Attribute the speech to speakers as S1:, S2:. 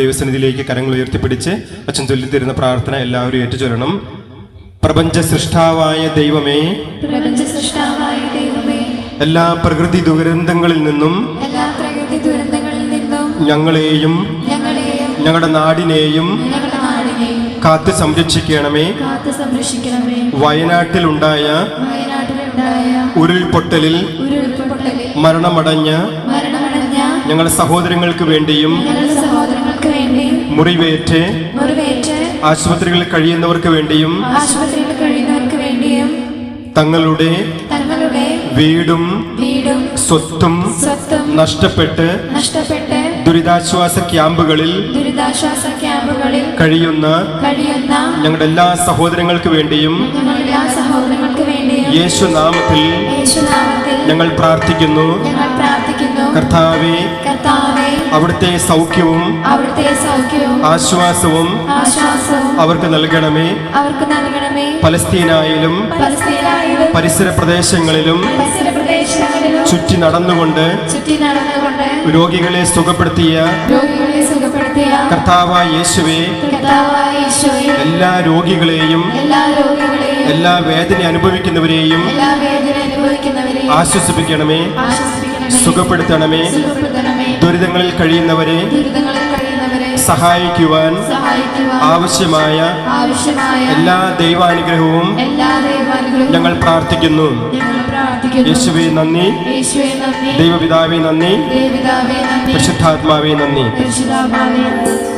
S1: ദൈവസന്നിധിയിലേക്ക് കരങ്ങൾ ഉയർത്തിപ്പിടിച്ച് അച്ഛൻ ചൊല്ലിത്തരുന്ന പ്രാർത്ഥന എല്ലാവരും ഏറ്റുചൊല്ലണം. പ്രപഞ്ച സൃഷ്ടാവായ ദൈവമേ
S2: പ്രപഞ്ച സൃഷ്ടാവായ ദൈവമേ
S1: എല്ലാ പ്രകൃതി ദുരന്തങ്ങളിൽ നിന്നും ഞങ്ങളെയും ഞങ്ങളുടെ നാടിനെയും കാത്തു സംരക്ഷിക്കണമേ. വയനാട്ടിലുണ്ടായ ഉരുൾപൊട്ടലിൽ മരണമടഞ്ഞ ഞങ്ങളുടെ സഹോദരങ്ങൾക്ക് വേണ്ടിയും മുറിവേറ്റ് ആശുപത്രികളിൽ കഴിയുന്നവർക്ക് വേണ്ടിയും തങ്ങളുടെ വീടും സ്വത്തും നഷ്ടപ്പെട്ട് ദുരിതാശ്വാസ ക്യാമ്പുകളിൽ
S2: ദുരിതാശ്വാസ ക്യാമ്പുകളിൽ
S1: കഴിയുന്ന
S2: കഴിയുന്ന
S1: ഞങ്ങളുടെ എല്ലാ സഹോദരങ്ങൾക്ക് വേണ്ടിയും
S2: ഞങ്ങളുടെ സഹോദരങ്ങൾക്ക് വേണ്ടിയും
S1: യേശു നാമത്തിൽ
S2: യേശുനാമത്തിൽ
S1: ഞങ്ങൾ പ്രാർത്ഥിക്കുന്നു.
S2: ഞങ്ങൾ പ്രാർത്ഥിക്കുന്നു.
S1: കർത്താവെ
S2: കർത്താവെ
S1: അവിടുത്തെ സൗഖ്യവും ആശ്വാസവും അവർക്ക് നൽകണമേ. പലസ്തീനായാലും പരിസര പ്രദേശങ്ങളിലും ചുറ്റി നടന്നുകൊണ്ട് രോഗികളെ സുഖപ്പെടുത്തിയ കർത്താവായ യേശുവെ എല്ലാ രോഗികളെയും
S2: എല്ലാ
S1: വേദന അനുഭവിക്കുന്നവരെയും ആശ്വസിപ്പിക്കണമേ. സുഖപ്പെടുത്തണമേ. ദുരിതങ്ങളിൽ കഴിയുന്നവരെ സഹായിക്കുവാൻ ആവശ്യമായ എല്ലാ ദൈവാനുഗ്രഹവും ഞങ്ങൾ പ്രാർത്ഥിക്കുന്നു. യേശുവെ നന്ദി. ദൈവപിതാവെ നന്ദി.
S2: പരിശുദ്ധാത്മാവേ നന്ദി.